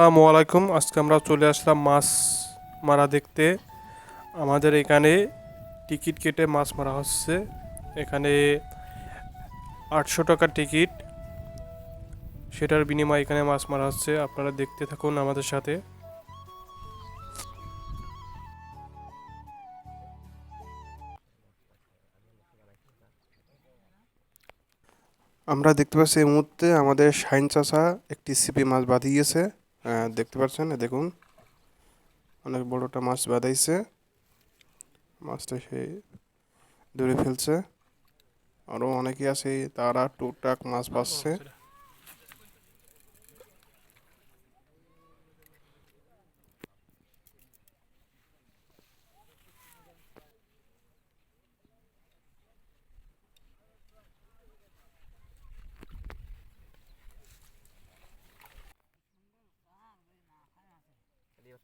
আসসালামু আলাইকুম। আজকে আমরা চলে আসলাম মাছ মারা দেখতে। আমাদের এখানে টিকিট কেটে মাছ মারা হচ্ছে। এখানে আটশো টাকা টিকিট। সেটার বিনিময়ে এখানে মাছ মারা হচ্ছে। আপনারা দেখতে থাকুন আমাদের সাথে। আমরা দেখতে পাচ্ছি এই মুহূর্তে আমাদের শাইন চাষা একটি সিপি মাছ বাঁধিয়েছে। দেখতে পাচ্ছেন? দেখুন। অনেক বড়টা মাছ বাঁধাইছে। মাছটা সে ধরে ফেলছে। আরও অনেকে আছে তারা টুকটাক মাছ পাচ্ছে।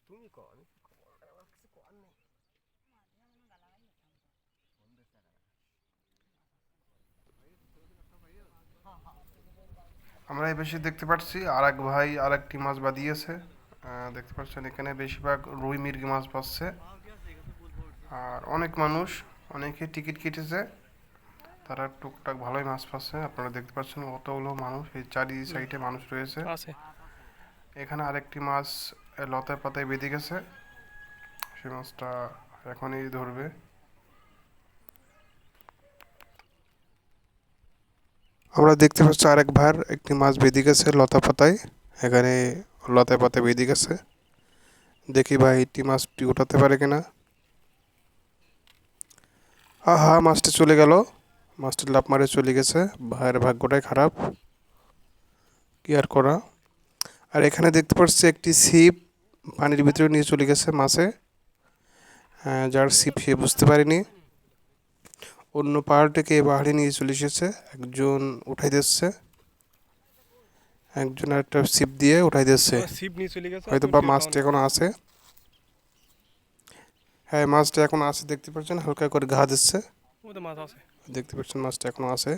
তুমি কন আমরা এই বেশি দেখতে পাচ্ছি আর এক ভাই আর একটি মাছ বাঁধিয়েছে। আহ, দেখতে পাচ্ছেন এখানে বেশিরভাগ রুই মির্গি মাছ পাচ্ছে আর অনেক মানুষ অনেকে টিকিট কেটেছে। তারা টুকটাক ভালোই মাছ পাচ্ছে। আপনারা দেখতে পাচ্ছেন অতগুলো মানুষ এই চারি সাইডে মানুষ রয়েছে। আছে। এখানে আরেকটি মাছ এ, লতায় পাতায় বেঁধে গেছে। সে মাছটা এখনই ধরবে। আমরা দেখতে পাচ্ছি আরেক ভাইয়ের একটি মাছ বেঁধে গেছে লতা পাতায়। এখানে লতায় পাতায় বেঁধে গেছে। দেখি ভাই একটি মাছটি উঠাতে পারে কিনা। আহা মাছটি চলে গেল। মাছটি লাফ মারে চলে গেছে। ভাইয়ের ভাগ্যটাই খারাপ। কি আর করা? আর এখানে দেখতে পাচ্ছি একটি ছিপ পানির ভিতরে নিয়ে চলে গেছে মাছে। আহ, যার ছিপ সে বুঝতে পারেনি। অন্য পাহাড় থেকে এ নিয়ে চলে এসেছে। একজন উঠাই দিচ্ছে। একজন একটা ছিপ দিয়ে উঠাই দিচ্ছে। সিপ নিয়ে চলে গেছে হয়তো বা মাছটা এখনও আছে। হ্যাঁ মাছটা এখন আছে দেখতে পাচ্ছেন? হালকা করে ঘা দিচ্ছে। দেখতে পাচ্ছেন মাছটা এখনও আছে।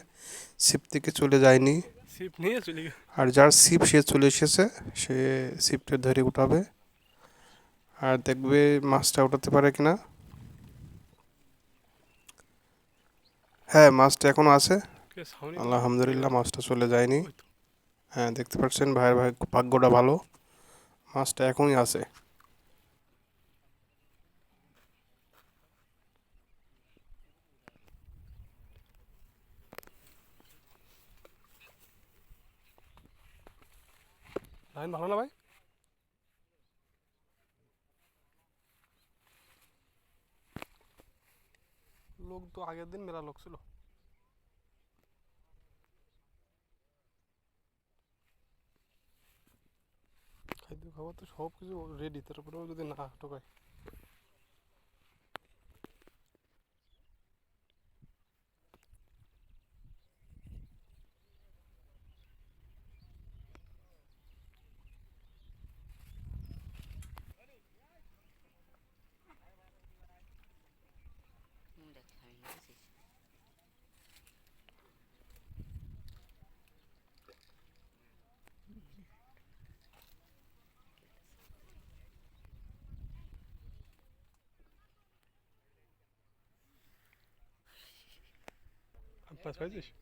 ছিপ থেকে চলে যায়নি। সিপ নিয়ে চলে আর যার ছিপ সে চলে এসেছে সে ছিপটা ধরে উঠাবে। আর দেখবে মাছটা উঠাতে পারে কিনা। হ্যাঁ মাছটা এখনও আছে। আলহামদুলিল্লাহ মাছটা চলে যায়নি। হ্যাঁ দেখতে পাচ্ছেন ভাইয়ের ভাই ভাগ্যটা ভালো। মাছটা এখনই আছে। লাইন ভালো না ভাই? লোক তো আগের দিন মেলা লোক ছিল। খাদ্য খাবার তো সব কিছু রেডি তারপরেও যদি না ঠকায় দেখ আমি বুঝেছিস পাঁচ isso.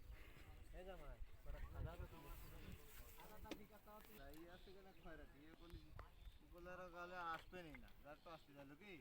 আসবেনই না যার তো আসতে গেল কি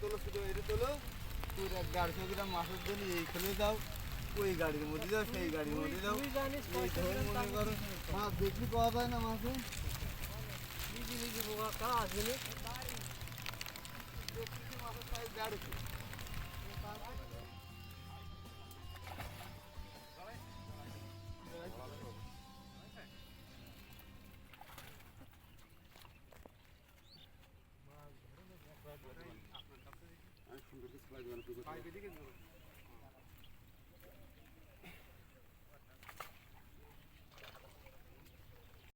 তোলো তোলো তুই এক গাড়ি চৌকিটা মাসের জন্য এই যাও ওই গাড়ির মধ্যে যাও সেই গাড়ির মধ্যে যাও মনে করো মাছ বেশি পাওয়া যায় না মাছে মাছের সাইজ দেড়শো পাইপ এদিকে যাবে